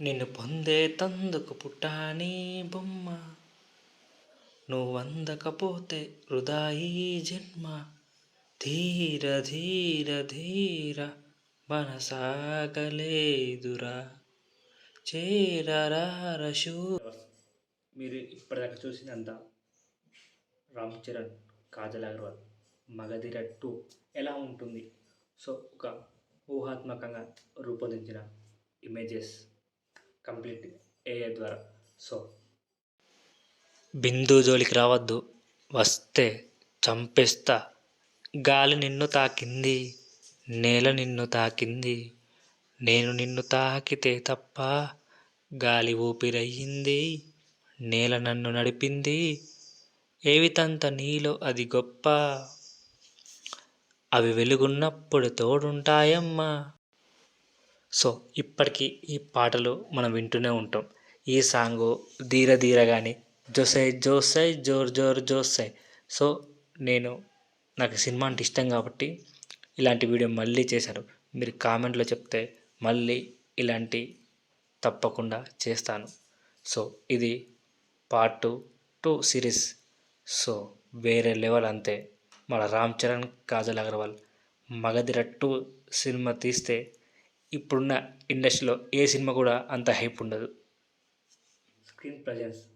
నిన్ను పొందే తందుకు పుట్టాని బొమ్మ. నువ్వందకపోతే వృధా ఈ జన్మ. ధీర ధీర ధీర మనసాగలేదురా. చేరరారశూ మీరు ఇప్పటిదాకా చూసినంత రామ్ చరణ్ కాజల్ అగర్వాల్ మగధిర టూ ఎలా ఉంటుంది? సో ఒక ఊహాత్మకంగా రూపొందించిన ఇమేజెస్. కంప్లీట్ ఏఐ ద్వారా. సో బిందు జోలికి రావద్దు. వస్తే చంపేస్తా. గాలి నిన్ను తాకింది నేల నిన్ను తాకింది నేను నిన్ను తాకితే తప్ప గాలి ఊపిరయ్యింది నేల నన్ను నడిపింది ఏవితంత నీలో అది గొప్ప. అవి వెలుగున్నప్పుడు తోడుంటాయమ్మా. సో ఇప్పటికీ ఈ పాటలు మనం వింటూనే ఉంటాం. ఈ సాంగు ధీర ధీర కానీ జోసై జోసై జోర్ జోర్ జోసై. సో నేను నాకు సినిమా అంటే ఇష్టం కాబట్టి ఇలాంటి వీడియో మళ్ళీ చేశాను. మీరు కామెంట్లో చెప్తే మళ్ళీ ఇలాంటి తప్పకుండా చేస్తాను. సో ఇది పార్ట్ టూ సిరీస్. సో వేరే లెవెల్ అంతే. మన రామ్ చరణ్ కాజల్ అగర్వాల్ మగధిర టూ సినిమా తీస్తే ఇప్పుడున్న ఇండస్ట్రీలో ఏ సినిమా కూడా అంత హైప్ ఉండదు. స్క్రీన్ ప్రజెన్స్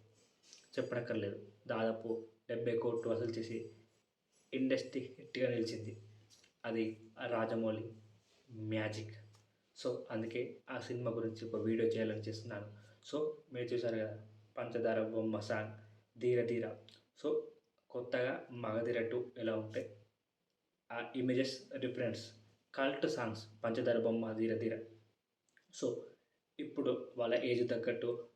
చెప్పనక్కర్లేదు. దాదాపు డెబ్బై కోట్లు వసూలు చేసి ఇండస్ట్రీ హిట్గా నిలిచింది. అది ఆ రాజమౌళి మ్యాజిక్. సో అందుకే ఆ సినిమా గురించి ఒక వీడియో చేయాలని చేస్తున్నాను. సో మీరు చూసారు కదా పంచదార బొమ్మ సాంగ్ ధీర ధీర. సో కొత్తగా మగధీర టూ ఎలా ఉంటే ఆ ఇమేజెస్ రిఫరెన్స్ కల్ట్ సాంగ్స్ పంచదార బొమ్మ ధీర ధీర. సో ఇప్పుడు వాళ్ళ ఏజ్ తగ్గట్టు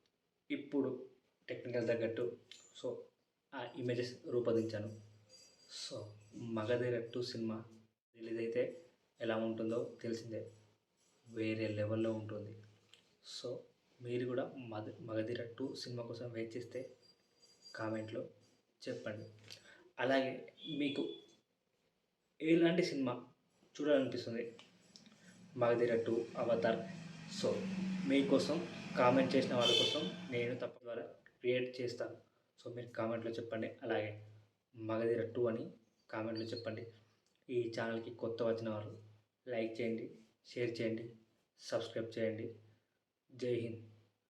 ఇప్పుడు టెక్నికల్ తగ్గట్టు సో ఆ images రూపొందించాను. So Magadheera two cinema release అయితే ఎలా ఉంటుందో తెలిసిందే. వేరే లెవెల్లో ఉంటుంది. సో మీరు కూడా మగ మగధీర టూ సినిమా కోసం వెయిట్ చేస్తే కామెంట్లో చెప్పండి. అలాగే మీకు ఎలాంటి సినిమా చూడాలనిపిస్తుంది. Magadheera two Avatar. సో మీకోసం కామెంట్ చేసిన వాళ్ళ కోసం నేను తప్ప ద్వారా క్రియేట్ చేస్తాను. సో మీరు కామెంట్లో చెప్పండి. అలాగే మగధీర టూ అని కామెంట్లో చెప్పండి. ఈ ఛానల్కి కొత్త వచ్చిన వాళ్ళు లైక్ చేయండి షేర్ చేయండి సబ్స్క్రైబ్ చేయండి. జై హింద్.